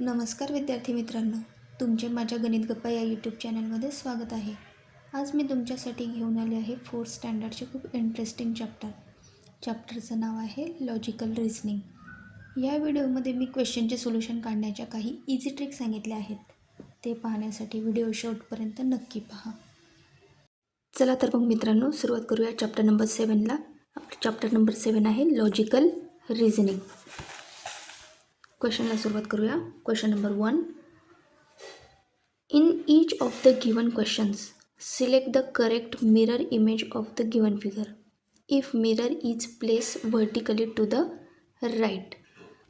नमस्कार विद्यार्थी मित्रांनो तुमचे माझ्या गणित गप्पा या यूट्यूब चॅनलमध्ये स्वागत आहे. आज मी तुमच्यासाठी घेऊन आले आहे फोर्थ स्टँडर्डचे खूप इंटरेस्टिंग चॅप्टर चॅप्टरचं नाव आहे लॉजिकल रिझनिंग या व्हिडिओमध्ये मी क्वेश्चनचे सोल्युशन काढण्याच्या काही इझी ट्रिक सांगितल्या आहेत. ते पाहण्यासाठी व्हिडिओ शेवटपर्यंत नक्की पहा. चला तर मग मित्रांनो सुरुवात करूया चॅप्टर नंबर सेवनला चॅप्टर नंबर सेवन आहे लॉजिकल रिझनिंग क्वेश्चनला सुरुवात करूया. Question number one in each of the given questions select the correct mirror image of the given figure if mirror is place vertically to the right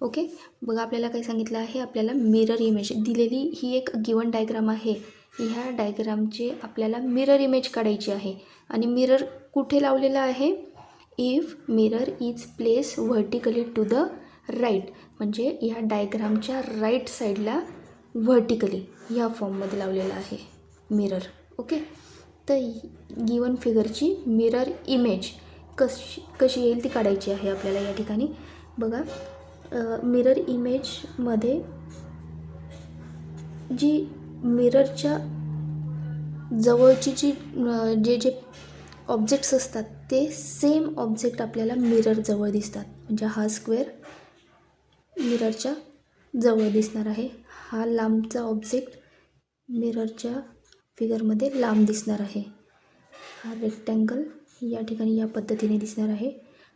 okay बघा आपल्याला काय सांगितलं आहे? आपल्याला मिरर इमेज दिलेली ही एक गिवन डायग्राम आहे. ह्या डायग्रामचे आपल्याला मिरर इमेज काढायची आहे. आणि मिरर कुठे लावलेला आहे? If mirror is place vertically to the right म्हणजे या डायग्रामच्या राईट साईडला व्हर्टिकली ह्या फॉर्ममध्ये लावलेला आहे. मिरर ओके तर गिवन फिगरची मिरर इमेज कशी कशी येईल ती काढायची आहे आपल्याला या ठिकाणी. बघा मिरर इमेजमध्ये जी मिररच्या जवळची जी जे जे ऑब्जेक्ट्स असतात ते सेम ऑब्जेक्ट आपल्याला मिरर जवळ दिसतात. म्हणजे हा स्क्वेअर मिररच्या जवळ दिसणार आहे. हा लांबचा ऑब्जेक्ट मिररच्या फिगरमध्ये लांब दिसणार आहे. हा रेक्टँगल या ठिकाणी या पद्धतीने दिसणार आहे.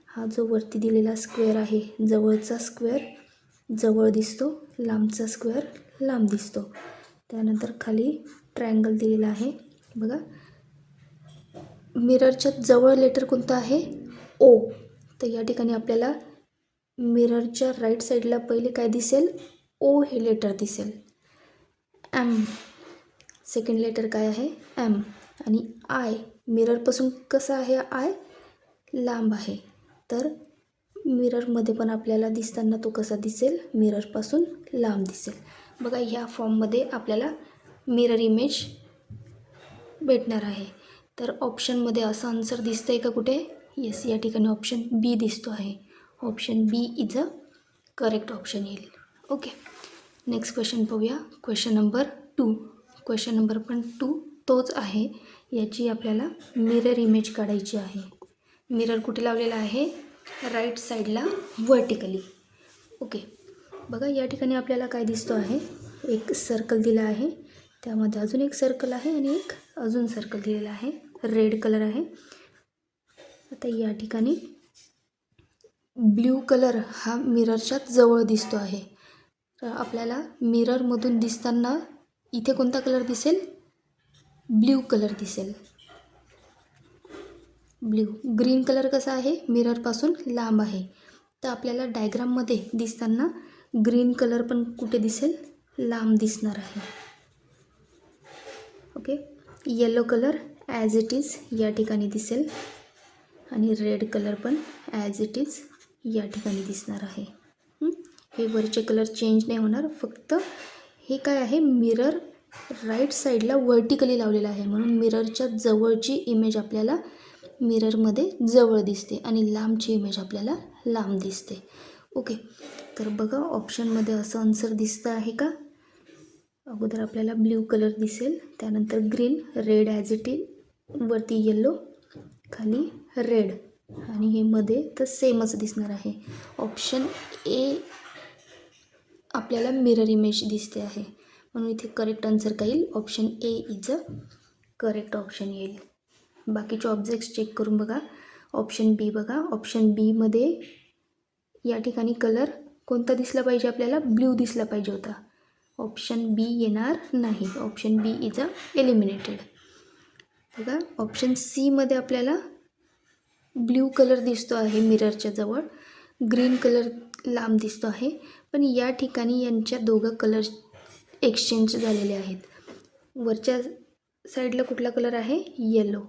हा जो वरती दिलेला स्क्वेअर आहे जवळचा स्क्वेअर जवळ दिसतो लांबचा स्क्वेअर लांब दिसतो. त्यानंतर खाली ट्रायंगल दिलेला आहे. बघा. मिररच्या जवळ लेटर कोणतं आहे? ओ. तर या ठिकाणी आपल्याला मिररच्या राईट साईडला पहिले काय दिसेल? ओ हे लेटर दिसेल. एम सेकंड लेटर काय आहे? एम आणि आय मिररपासून कसं आहे? आय लांब आहे. तर मिररमध्ये पण आपल्याला दिसताना तो कसा दिसेल? मिररपासून लांब दिसेल. बघा ह्या फॉर्ममध्ये आपल्याला मिरर इमेज भेटणार आहे. तर ऑप्शनमध्ये असं आन्सर दिसतं आहे का कुठे? येस या ठिकाणी ऑप्शन बी दिसतो आहे. Option B is a correct option येईल. ओके नेक्स्ट क्वेश्चन पाहूया. Question number two question number पण टू तोच आहे. याची आपल्याला मिरर इमेज काढायची आहे. मिरर कुठे लावलेला आहे? राईट साईडला व्हर्टिकली ओके बघा या ठिकाणी आपल्याला काय दिसतो आहे? एक सर्कल दिला आहे. त्यामध्ये अजून एक सर्कल आहे आणि एक अजून सर्कल दिलेला आहे. रेड कलर आहे. आता या ठिकाणी ब्ल्यू कलर हा मिररच्या जवळ दिसतो आहे. तर आपल्याला मिररमधून दिसताना इथे कोणता कलर दिसेल? ब्ल्यू कलर दिसेल. ब्ल्यू. ग्रीन कलर कसा आहे? मिररपासून लांब आहे. तर आपल्याला डायग्राममध्ये दिसताना ग्रीन कलर पण कुठे दिसेल? लांब दिसणार आहे. Okay? Yellow colour as it is या ठिकाणी दिसेल. आणि रेड कलर पण ॲज इट इज या ठिकाणी दिसणार आहे. हे? वरचे कलर चेंज नाही होणार. फक्त हे काय आहे? मिरर राईट साईडला व्हर्टिकली लावलेलं आहे. म्हणून मिररच्या जवळची इमेज आपल्याला मिररमध्ये जवळ दिसते आणि लांबची इमेज आपल्याला लांब दिसते. ओके तर बघा ऑप्शनमध्ये असं आन्सर दिसतं आहे का? अगोदर आपल्याला ब्ल्यू कलर दिसेल. त्यानंतर green red as it is वरती येल्लो खाली रेड आणि हे मध्ये तर सेमच दिसणार आहे. ऑप्शन ए आपल्याला मिरर इमेज दिसते आहे. म्हणून इथे करेक्ट आन्सर काय येईल? Option A is a correct option येईल. बाकीचे ऑब्जेक्ट्स चेक करून बघा. ऑप्शन बी बघा. ऑप्शन बीमध्ये या ठिकाणी कलर कोणता दिसला पाहिजे आपल्याला? ब्ल्यू दिसला पाहिजे होता. ऑप्शन बी येणार नाही. Option B is a eliminated बघा. ऑप्शन सीमध्ये आपल्याला ब्ल्यू कलर दिसतो आहे मिररच्या जवळ. ग्रीन कलर लांब दिसतो आहे. पण या ठिकाणी यांच्या दोघं कलर एक्सचेंज झालेले आहेत. वरच्या साईडला कुठला कलर आहे? येलो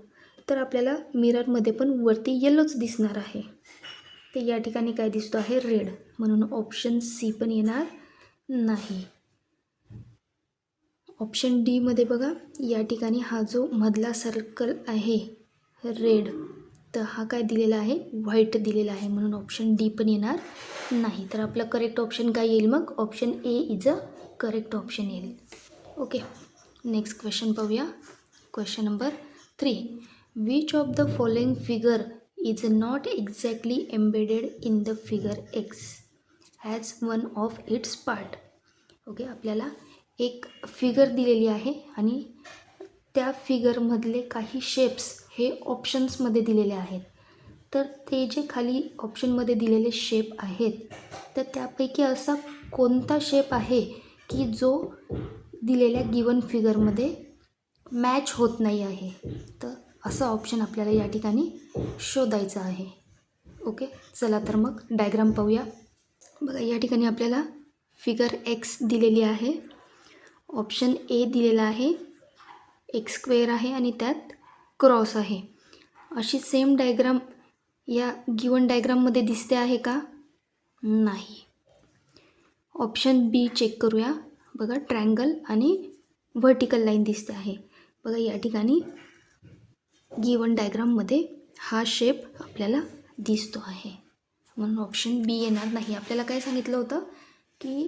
तर आपल्याला मिररमध्ये पण वरती येलोच दिसणार आहे. ते या ठिकाणी काय दिसतो आहे? रेड म्हणून ऑप्शन सी पण येणार नाही. ऑप्शन डीमध्ये बघा. या ठिकाणी हा जो मधला सर्कल आहे रेड तर हा काय दिलेला आहे? व्हाईट दिलेला आहे म्हणून ऑप्शन डी पण येणार नाही. तर आपलं करेक्ट ऑप्शन काय येईल मग? Option A is a correct option येईल. ओके नेक्स्ट क्वेश्चन पाहूया. Question number three which of the following figure is not exactly embedded in the figure X as one of its part okay आपल्याला एक figure दिलेली आहे आणि त्या फिगरमधले काही shapes हे ऑप्शन्समध्ये दिलेले आहेत. तर ते जे खाली ऑप्शनमध्ये दिलेले शेप आहेत तर त्यापैकी असा कोणता शेप आहे की जो दिलेल्या गिवन फिगरमध्ये मॅच होत नाही आहे? तर असं ऑप्शन आपल्याला या ठिकाणी शोधायचं आहे. ओके चला तर मग डायग्राम पाहूया. बघा या ठिकाणी आपल्याला फिगर एक्स दिलेली आहे. ऑप्शन ए दिलेला आहे. एक स्क्वेअर आहे आणि त्यात क्रॉस आहे. अशी सेम डायग्राम या गिवन डायग्राममध्ये दिसते आहे का? नाही. ऑप्शन बी चेक करूया. बघा ट्रँगल आणि व्हर्टिकल लाईन दिसते आहे. बघा या ठिकाणी गिवन डायग्राममध्ये हा शेप आपल्याला दिसतो आहे. म्हणून ऑप्शन बी येणार नाही. आपल्याला काय सांगितलं होतं? की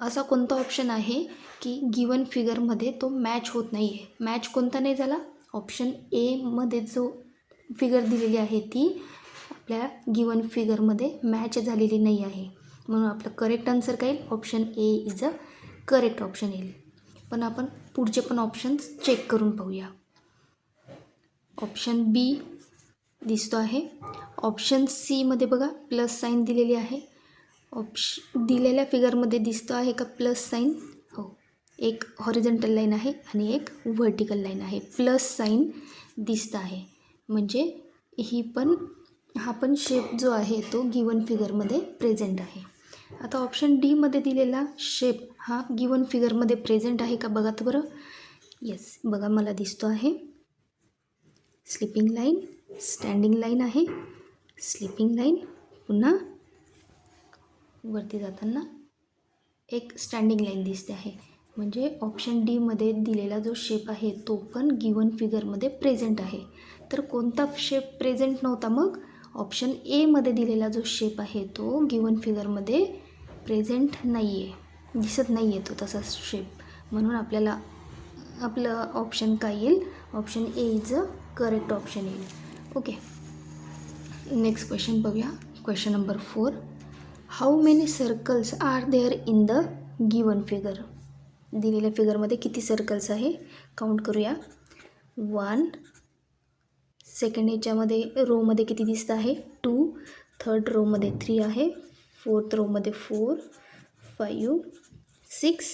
असा कोणता ऑप्शन आहे की गिवन फिगरमध्ये तो मॅच होत नाही आहे मॅच कोणता नाही झाला? ऑप्शन एमध्ये जो फिगर दिलेली आहे ती आपल्या गिवन फिगरमध्ये मॅच झालेली नाही आहे. म्हणून आपलं करेक्ट आन्सर काय येईल? Option A is a correct option येईल. पण आपण पुढचे पण ऑप्शन्स चेक करून पाहूया. ऑप्शन बी दिसतो आहे. ऑप्शन सीमध्ये बघा प्लस साईन दिलेली आहे. ऑप्श दिलेल्या फिगरमध्ये दिसतो आहे का प्लस साईन एक हॉरिझंटल लाईन आहे आणि एक व्हर्टिकल लाईन आहे. प्लस साईन दिसतं आहे. म्हणजे ही पण हा पण शेप जो आहे तो गिवन फिगरमध्ये प्रेझेंट आहे. आता ऑप्शन डीमध्ये दिलेला शेप हा गिवन फिगरमध्ये प्रेझेंट आहे का बघा तर बरं. येस बघा मला दिसतो आहे. स्लिपिंग लाईन स्टँडिंग लाईन आहे. स्लिपिंग लाईन पुन्हा वरती जाताना एक स्टँडिंग लाईन दिसते आहे. म्हणजे ऑप्शन डीमध्ये दिलेला जो शेप आहे तो पण गिवन फिगरमध्ये प्रेझेंट आहे. तर कोणता शेप प्रेझेंट नव्हता मग? ऑप्शन एमध्ये दिलेला जो शेप आहे तो गिवन फिगरमध्ये प्रेझेंट नाही आहे दिसत नाही आहे तो तसा शेप म्हणून आपल्याला आपलं ऑप्शन काय येईल? Option A is a correct option येईल. ओके नेक्स्ट क्वेश्चन बघूया. Question number four how many circles are there in the given figure दिलेल्या फिगरमध्ये किती सर्कल्स आहे? काउंट करूया. वन सेकंड याच्यामध्ये रोमध्ये किती दिसतं आहे? टू थर्ड रोमध्ये थ्री आहे. Fourth रोमध्ये four five six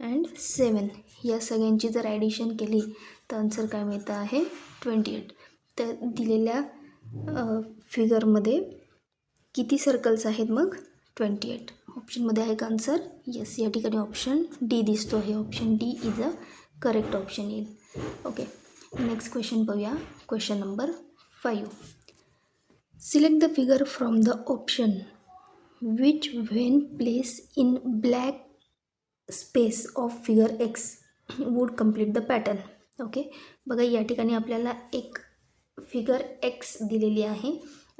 and seven या सगळ्यांची जर ॲडिशन केली तर आन्सर काय मिळतं आहे? ट्वेंटी एट तर दिलेल्या फिगरमध्ये किती सर्कल्स आहेत मग? ट्वेंटी एट ऑप्शनमध्ये आहे का आन्सर येस या ठिकाणी ऑप्शन डी दिसतो आहे option D is a correct option येईल. ओके नेक्स्ट क्वेश्चन पाहूया. Question number five select the figure from the option which when place in black space of figure X would complete the pattern okay बघा या ठिकाणी आपल्याला एक figure x दिलेली आहे.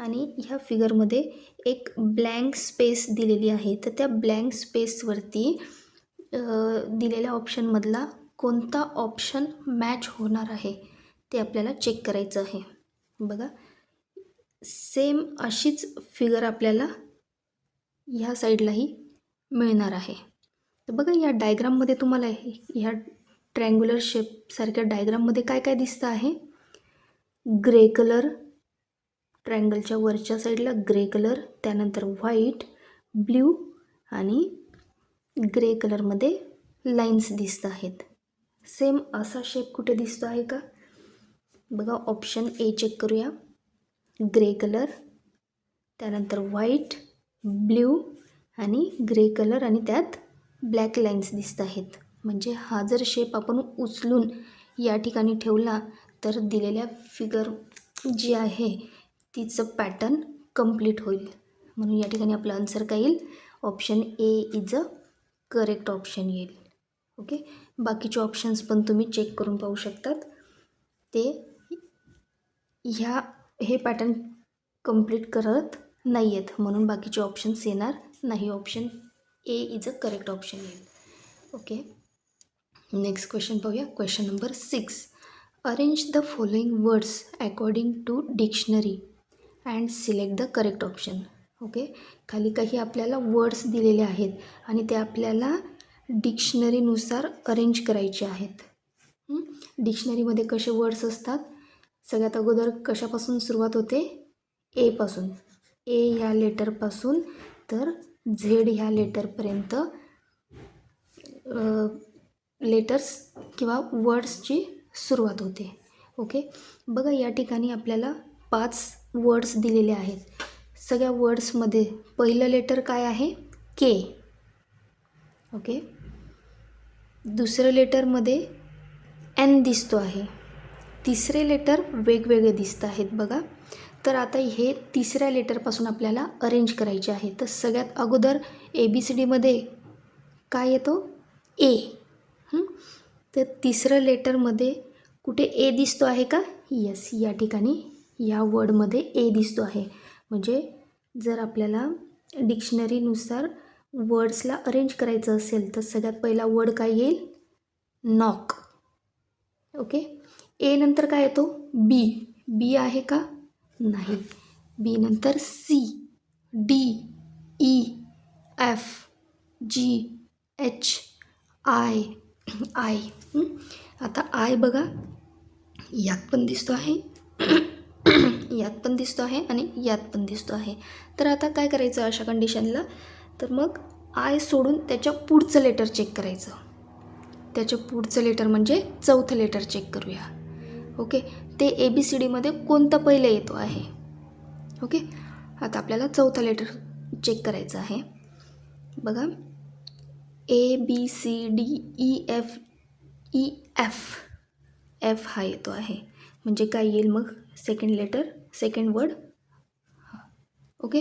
आणि ह्या फिगरमध्ये एक ब्लँक स्पेस दिलेली आहे. तर त्या ब्लँक स्पेसवरती दिलेल्या ऑप्शनमधला कोणता ऑप्शन मॅच होणार आहे ते आपल्याला चेक करायचं आहे. बघा. सेम अशीच फिगर आपल्याला ह्या साईडलाही मिळणार आहे. तर बघा या डायग्राममध्ये तुम्हाला ह्या ट्रँग्युलर शेपसारख्या डायग्राममध्ये काय काय दिसतं आहे? ग्रे कलर ट्रँगलच्या वरच्या साईडला ग्रे कलर त्यानंतर व्हाईट ब्ल्यू आणि ग्रे कलरमध्ये लाईन्स दिसत आहेत. सेम असा शेप कुठे दिसतो आहे का? बघा ऑप्शन ए चेक करूया. ग्रे कलर त्यानंतर व्हाईट ब्ल्यू आणि ग्रे कलर आणि त्यात ब्लॅक लाईन्स दिसत आहेत. म्हणजे हा जर शेप आपण उचलून या ठिकाणी ठेवला तर दिलेल्या फिगर जी आहे तिचं पॅटर्न कंप्लीट होईल. म्हणून या ठिकाणी आपलं आन्सर काय येईल? Option A is a correct option येईल. ओके बाकीचे ऑप्शन्स पण तुम्ही चेक करून पाहू शकतात. ते ह्या हे पॅटर्न कंप्लीट करत नाही आहेत म्हणून बाकीचे ऑप्शन्स येणार नाही. Option A is a correct option येईल. ओके नेक्स्ट क्वेश्चन पाहूया. Question number six arrange the following words according to dictionary and select the correct option okay खाली काही आपल्याला वर्ड्स दिलेले आहेत आणि ते आपल्याला डिक्शनरीनुसार अरेंज करायचे आहेत. डिक्शनरीमध्ये कसे वर्ड्स असतात? सगळ्यात अगोदर कशापासून सुरुवात होते? एपासून ए ह्या लेटरपासून तर झेड ह्या लेटरपर्यंत लेटर्स किंवा वर्ड्सची सुरुवात होते. ओके बघा या ठिकाणी आपल्याला पाच वर्ड्स दिलेले आहेत. सगळ्या वर्ड्समध्ये पहिलं लेटर काय आहे? के ओके दुसरं लेटरमध्ये एन दिसतो आहे. तिसरे लेटर वेगवेगळे दिसत आहेत बघा. तर आता हे तिसऱ्या लेटरपासून आपल्याला अरेंज करायचे आहे. तर सगळ्यात अगोदर ए बी सी डीमध्ये काय येतो? ए तर तिसरं लेटरमध्ये कुठे ए दिसतो आहे का? यस या ठिकाणी या वर्डमध्ये ए दिसतो आहे. म्हणजे जर आपल्याला डिक्शनरीनुसार वर्ड्सला अरेंज करायचं असेल तर सगळ्यात पहिला वर्ड काय येईल? नॉक. ओके? ए नंतर काय येतो? बी. बी आहे का? नाही. बी नंतर C. D. E. F. G. H. I. I. आता आय बघा. यात पण दिसतो आहे. यात पण दिसतो आहे आणि यात पण दिसतो आहे. तर आता काय करायचं अशा कंडिशनला तर मग आय सोडून त्याच्या पुढचं लेटर चेक करायचं. त्याच्या पुढचं लेटर म्हणजे चौथं लेटर चेक करूया. ओके ते ए बी सी डीमध्ये कोणतं पहिलं येतो आहे? ओके आता आपल्याला चौथं लेटर चेक करायचं आहे. बघा. A B C D E F E F F हा येतो आहे. म्हणजे काय येईल मग? Second letter second word okay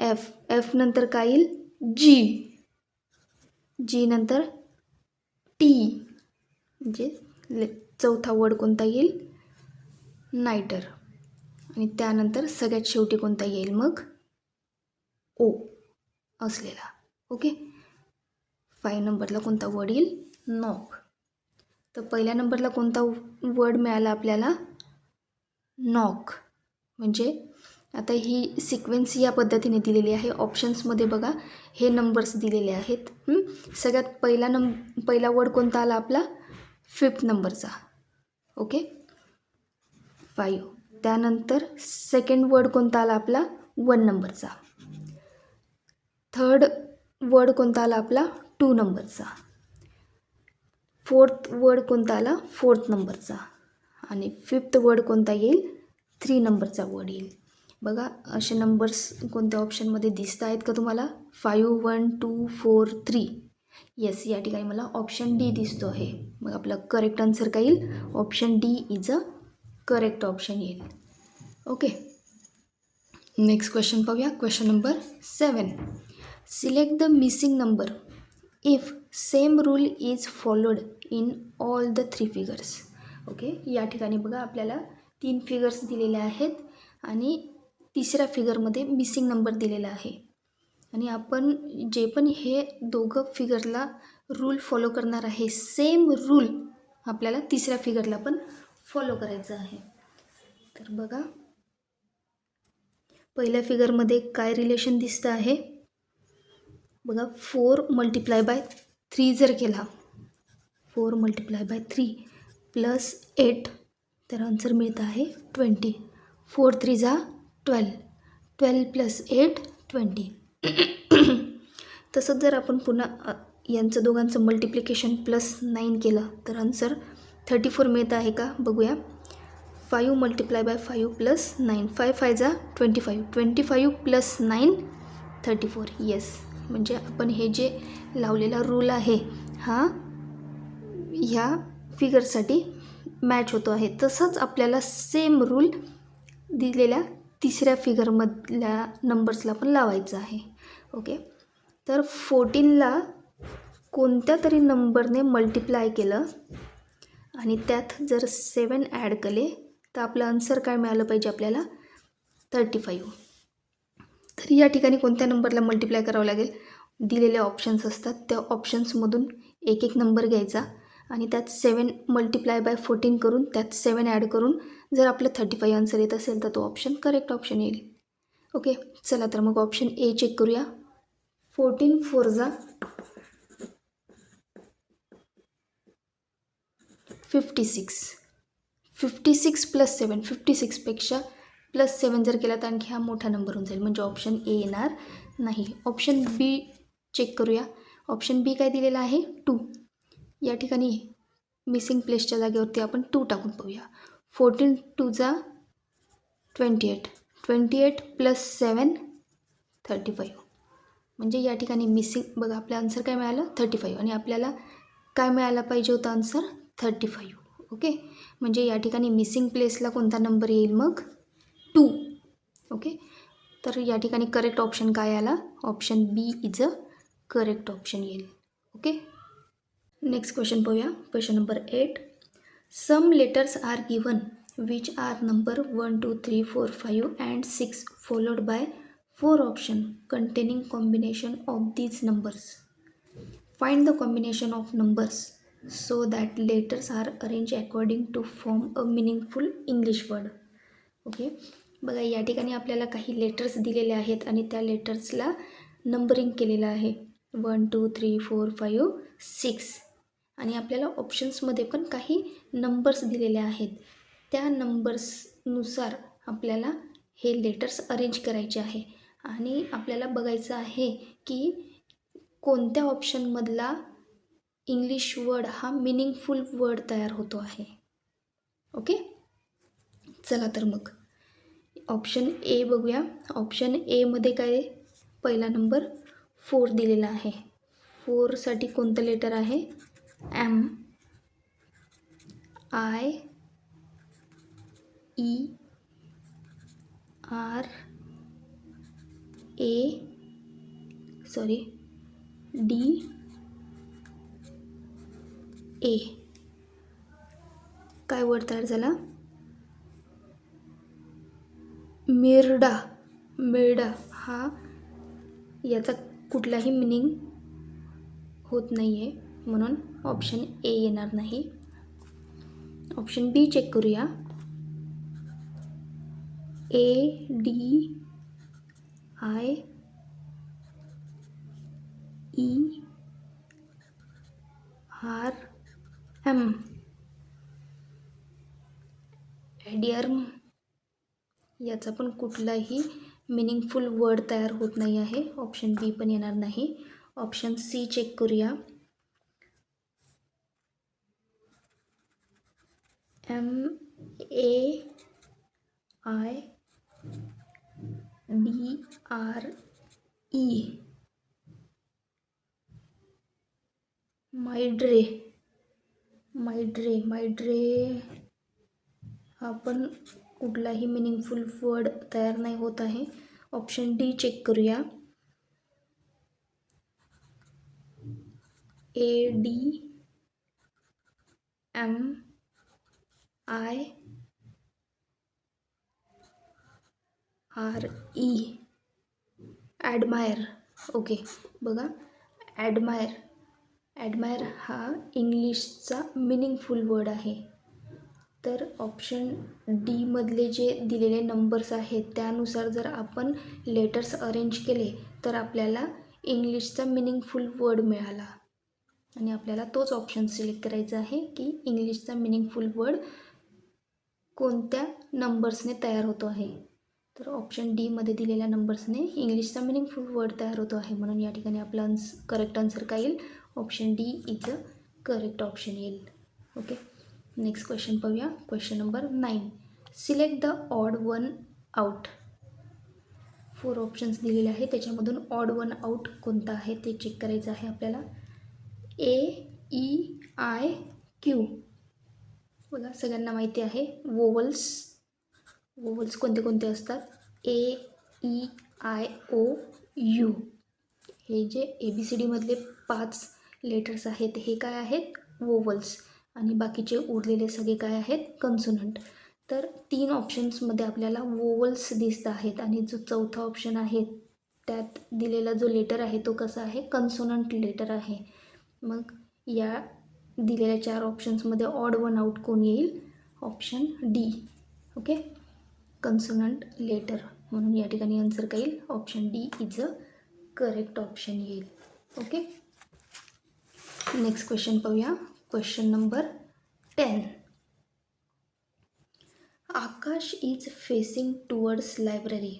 F F नंतर काय येईल? जी जी नंतर टी म्हणजे ले चौथा वर्ड कोणता येईल? नायटर आणि त्यानंतर सगळ्यात शेवटी कोणता येईल मग? ओ असलेला. ओके फाय नंबरला कोणता वर्ड येईल? नॉक तर पहिल्या नंबरला कोणता वर्ड मिळाला आपल्याला? नॉक म्हणजे आता ही सिक्वेन्स या पद्धतीने दिलेली आहे. ऑप्शन्समध्ये बघा हे नंबर्स दिलेले आहेत. सगळ्यात पहिला नंब पहिला वर्ड कोणता आला आपला? फिफ्थ नंबरचा ओके फाईव्ह त्यानंतर सेकंड वर्ड कोणता आला आपला? वन नंबरचा थर्ड वर्ड कोणता आला आपला? टू नंबरचा फोर्थ वर्ड कोणता आला? फोर्थ नंबरचा आणि फिफ्थ वर्ड कोणता येईल? थ्री नंबरचा वर्ड येईल. बघा असे नंबर्स कोणत्या ऑप्शनमध्ये दिसत आहेत का तुम्हाला? Five one two four three yes या ठिकाणी मला ऑप्शन डी दिसतो आहे. मग आपला करेक्ट आन्सर काय येईल? Option D is a correct option येईल. ओके नेक्स्ट क्वेश्चन पाहूया. Question number seven select the missing number if same rule is followed in all the three figures okay या ठिकाणी बघा आपल्याला तीन फिगर्स दिलेले आहेत आणि तिसऱ्या फिगरमध्ये मिसिंग नंबर दिलेला आहे. आणि आपण जे पण हे दोघं फिगरला रूल फॉलो करणार आहे सेम रूल आपल्याला तिसऱ्या फिगरला पण फॉलो करायचं आहे. तर बघा पहिल्या फिगरमध्ये काय रिलेशन दिसतं आहे? बघा फोर मल्टिप्लाय बाय थ्री जर केला four multiply by three plus eight तर आन्सर मिळतं आहे ट्वेंटी. फोर थ्री जा twelve. Twelve plus eight twenty. तसंच जर आपण पुन्हा यांचं दोघांचं मल्टिप्लिकेशन प्लस नाईन केलं तर आन्सर थर्टी फोर मिळतं आहे का? बघूया. Five multiply by five plus nine five five जा twenty five twenty five plus nine thirty four yes म्हणजे आपण हे जे लावलेला रूल आहे हा ह्या फिगरसाठी मॅच होतो आहे. तसंच आपल्याला सेम रूल दिलेल्या तिसऱ्या फिगरमधल्या नंबर्सला पण लावायचं आहे. ओके तर फोर्टीनला कोणत्या तरी नंबरने मल्टिप्लाय केलं आणि त्यात जर सेवन ॲड केले तर आपलं आन्सर काय मिळालं पाहिजे आपल्याला? थर्टी फाईव्ह तर या ठिकाणी कोणत्या नंबरला मल्टिप्लाय करावं लागेल? दिलेले ऑप्शन्स असतात. त्या ऑप्शन्समधून एक एक नंबर घ्यायचा. आणि त्यात सेवन मल्टिप्लाय बाय फोर्टीन करून त्यात सेवन ॲड करून जर आपलं थर्टी फाईव्ह आन्सर येत असेल तर तो ऑप्शन करेक्ट ऑप्शन येईल. ओके चला तर मग ऑप्शन ए चेक करूया. फोर्टीन फोर जा. Fifty six fifty six plus seven fifty सिक्सपेक्षा plus seven जर केला तर आणखी हा मोठा नंबर होऊन जाईल. म्हणजे ऑप्शन ए येणार नाही. ऑप्शन बी चेक करूया. ऑप्शन बी काय दिलेला आहे? टू या ठिकाणी मिसिंग प्लेसच्या जागेवरती आपण टू टाकून पाहूया. Fourteen टूचा twenty eight twenty eight plus seven thirty five म्हणजे या ठिकाणी मिसिंग बघा आपलं आन्सर काय मिळालं? थर्टी फाईव्ह आणि आपल्याला काय मिळायला पाहिजे होतं आन्सर थर्टी फाईव्ह ओके म्हणजे या ठिकाणी मिसिंग प्लेसला कोणता नंबर येईल मग? टू ओके तर या ठिकाणी करेक्ट ऑप्शन काय आला? Option B is a correct option येईल. ओके नेक्स्ट क्वेश्चन पाहूया. Question number eight some letters are given which are number one two three four five and six followed by four option containing combination of these numbers find the combination of numbers so that letters are arrange according to form a meaningful English word okay बघा या ठिकाणी आपल्याला काही letters दिलेले आहेत आणि त्या लेटर्सला numbering केलेलं आहे. One two three four five six आणि आपल्याला ऑप्शन्समध्ये पण काही नंबर्स दिलेले आहेत. त्या नंबर्सनुसार आपल्याला हे लेटर्स अरेंज करायचे आहे. आणि आपल्याला बघायचं आहे की कोणत्या ऑप्शनमधला इंग्लिश वर्ड हा मिनिंगफुल वर्ड तयार होतो आहे. ओके चला तर मग. ऑप्शन ए बघूया. ऑप्शन एमध्ये काय पहिला नंबर फोर दिलेला आहे. फोरसाठी कोणतं लेटर आहे? M I E R A sorry D A काय वर्ड तयार झाला? मिरडा. मिरडा हा याचा कुठलाही मिनिंग होत नाही आहे म्हणून ऑप्शन ए येणार नाही. ऑप्शन बी चेक करूया. A D I E R M. एडियर्म. याचा पण कुठलाही मिनिंगफुल वर्ड तयार होत नाही आहे. ऑप्शन बी पण येणार नाही. ऑप्शन सी चेक करूया. M A I D R E मायड्रे मायड्रे मायड्रे हा पण कुठलाही मिनिंगफुल वर्ड तयार नाही होत आहे. ऑप्शन डी चेक करूया. A D M I R E. Admire okay बघा. ॲडमायर ॲडमायर हा इंग्लिशचा मिनिंगफुल वर्ड आहे. तर ऑप्शन डीमधले जे दिलेले नंबर्स आहेत त्यानुसार जर आपण लेटर्स अरेंज केले तर आपल्याला इंग्लिशचा मिनिंगफुल वर्ड मिळाला. आणि आपल्याला तोच ऑप्शन सिलेक्ट करायचा आहे की इंग्लिशचा मिनिंगफुल वर्ड कोणत्या नंबर्सने तयार होतो आहे? तर ऑप्शन डीमध्ये दिलेल्या नंबर्सने इंग्लिशचा मिनिंगफुल वर्ड तयार होतो आहे. म्हणून या ठिकाणी आपला आन्स करेक्ट आन्सर काय येईल? Option D is a correct option येईल. ओके नेक्स्ट क्वेश्चन पाहूया. Question number nine select the odd one out four options दिलेले आहे त्याच्यामधून ऑड वन आउट कोणता आहे ते चेक करायचं आहे आपल्याला. ए ई आय क्यू बघा सगळ्यांना माहिती आहे वोवल्स वोवल्स कोणते कोणते असतात? A E I O U हे जे ए बी सी डीमधले पाच लेटर्स आहेत हे काय आहेत? वोवल्स आणि बाकीचे उरलेले सगळे काय आहेत? कन्सोनंट तर तीन ऑप्शन्समध्ये आपल्याला वोवल्स दिसत आहेत आणि जो चौथा ऑप्शन आहे त्यात दिलेला जो लेटर आहे तो कसा आहे? कन्सोनंट लेटर आहे. मग या दिलेल्या चार ऑप्शन्समध्ये ऑड वन आउट कोण येईल? Option D okay consonant letter म्हणून या ठिकाणी आन्सर काय येईल? Option D is a correct option येईल. ओके नेक्स्ट क्वेश्चन पाहूया. Question number ten Akash is facing towards library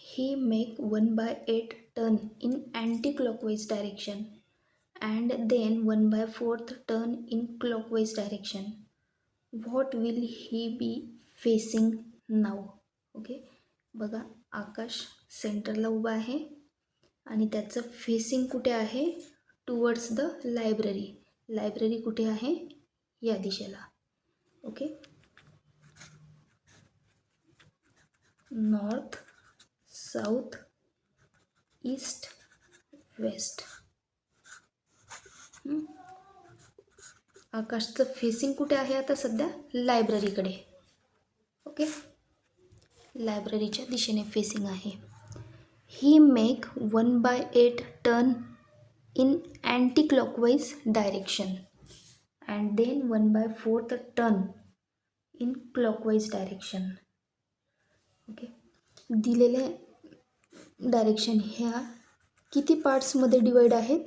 he make one by eight turn in anti clockwise direction and then 1 by 4th turn in clockwise direction. What will he be facing now? Okay बघा आकाश सेंटरला उभा आहे आणि त्याचं facing कुठे आहे? Towards the library library कुठे आहे? या दिशेला. Okay north south east west आकाशचं facing कुठे आहे आता सध्या? लायब्ररीकडे ओके लायब्ररीच्या दिशेने फेसिंग आहे. He make one by eight turn in anti clockwise direction and then one by fourth turn in clockwise direction okay दिलेले डायरेक्शन ह्या किती पार्ट्समध्ये डिवाईड आहेत?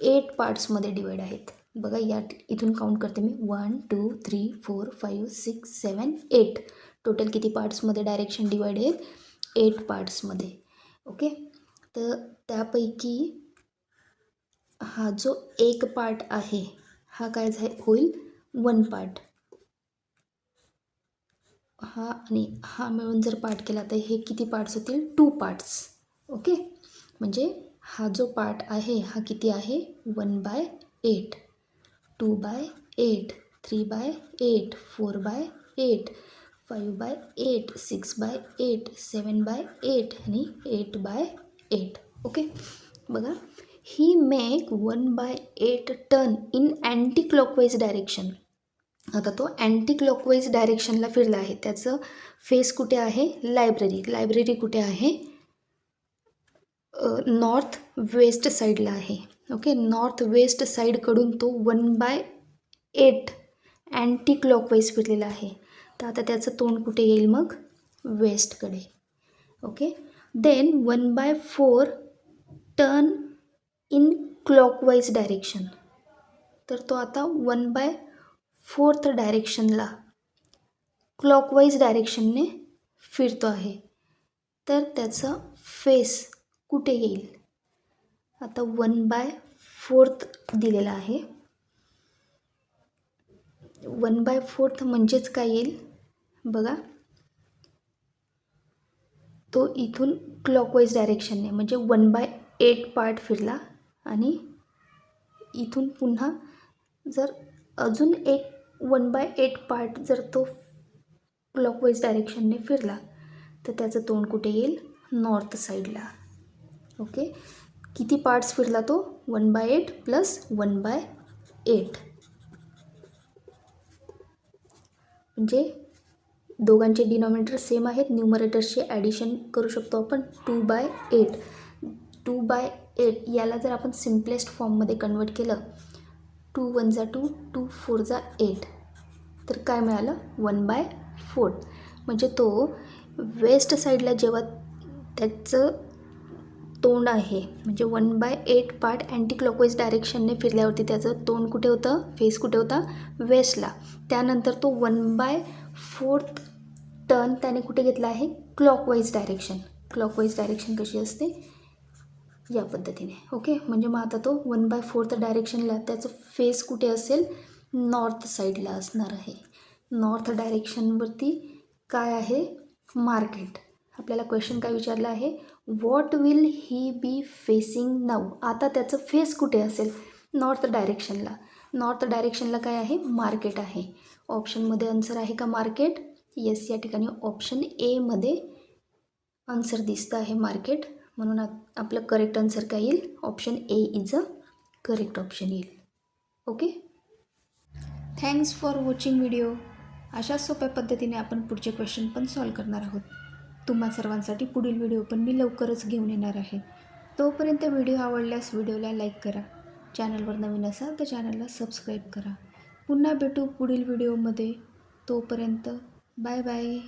एट पार्ट्समध्ये डिवाइड आहेत. बघा या इथून काउंट करते मी. One two three four five six seven eight total किती पार्ट्समध्ये डायरेक्शन डिवाइड आहेत? एट पार्ट्समध्ये ओके तर त्यापैकी हा जो एक पार्ट आहे हा काय झाय होईल? वन पार्ट हा आणि हा मिळून जर पार्ट केला तर हे किती पार्ट्स होतील? टू पार्ट्स ओके म्हणजे हा जो पार्ट आहे हा किती आहे? One by eight. Two by eight three by eight four by eight five by eight six by eight seven by eight आणि एट बाय एट. ओके? बघा he make one by eight turn in anti clockwise direction आता तो anti clockwise डायरेक्शनला फिरला आहे. त्याचं face कुठे आहे? Library library कुठे आहे? नॉर्थ वेस्ट साईडला आहे. ओके? नॉर्थ वेस्ट साईडकडून तो one by eight anti clockwise फिरलेला आहे. तर आता त्याचं तोंड कुठे येईल मग? वेस्टकडे. Okay? Then one by four turn in clockwise direction. तर तो आता वन बाय फोर्थ डायरेक्शनला क्लॉकवाईज डायरेक्शनने फिरतो आहे. तर त्याचा फेस कुठे येईल? आता वन बाय फोर्थ दिलेला आहे. वन बाय फोर्थ म्हणजेच काय येईल? बघा. तो इथून क्लॉकवाईज डायरेक्शनने म्हणजे वन बाय एट पार्ट फिरला आणि इथून पुन्हा जर अजून एक वन बाय एट पार्ट जर तो क्लॉकवाईज डायरेक्शनने फिरला तर त्याचं तोंड कुठे येईल? नॉर्थ साईडला ओके? किती पार्ट्स फिरला तो? One by eight plus one by eight. म्हणजे दोघांचे डिनॉमिनेटर सेम आहेत न्यूमरेटर्सचे ॲडिशन करू शकतो आपण two by eight. Two by eight याला जर आपण सिम्पलेस्ट फॉर्ममध्ये कन्वर्ट केलं टू वन जा टू टू फोर जा एट तर काय मिळालं? One by four. म्हणजे तो वेस्ट साईडला जेव्हा त्याचं तोंड आहे. म्हणजे one by eight part anti clockwise डायरेक्शनने फिरल्यावरती त्याचं तोंड कुठे होतं? फेस कुठे होता? वेस्टला त्यानंतर तो वन बाय फोर्थ टर्न त्याने कुठे घेतला आहे? क्लॉकवाईज डायरेक्शन क्लॉकवाईज डायरेक्शन कशी असते? या पद्धतीने. ओके म्हणजे मग आता तो वन बाय फोर्थ डायरेक्शनला त्याचं फेस कुठे असेल? नॉर्थ साईडला असणार आहे. नॉर्थ डायरेक्शनवरती काय आहे? मार्केट आपल्याला क्वेश्चन काय विचारलं आहे? What will he be facing now आता त्याचं फेस कुठे असेल? नॉर्थ डायरेक्शनला नॉर्थ डायरेक्शनला काय आहे? मार्केट आहे. ऑप्शनमध्ये आन्सर आहे का मार्केट येस या ठिकाणी ऑप्शन एमध्ये आन्सर दिसतं आहे मार्केट म्हणून आपलं करेक्ट आन्सर काय येईल? Option A is a correct option येईल. Okay thanks for watching video अशा सोप्या पद्धतीने आपण पुढचे क्वेश्चन पण सॉल्व करणार आहोत. तुम्हा सर्वांसाठी पुढील व्हिडिओ पण मी लवकरच घेऊन येणार आहे. तोपर्यंत व्हिडिओ आवडल्यास व्हिडिओला लाईक करा. चॅनलवर नवीन असाल तर चॅनलला सबस्क्राईब करा. पुन्हा भेटू पुढील व्हिडिओमध्ये. तोपर्यंत बाय बाय.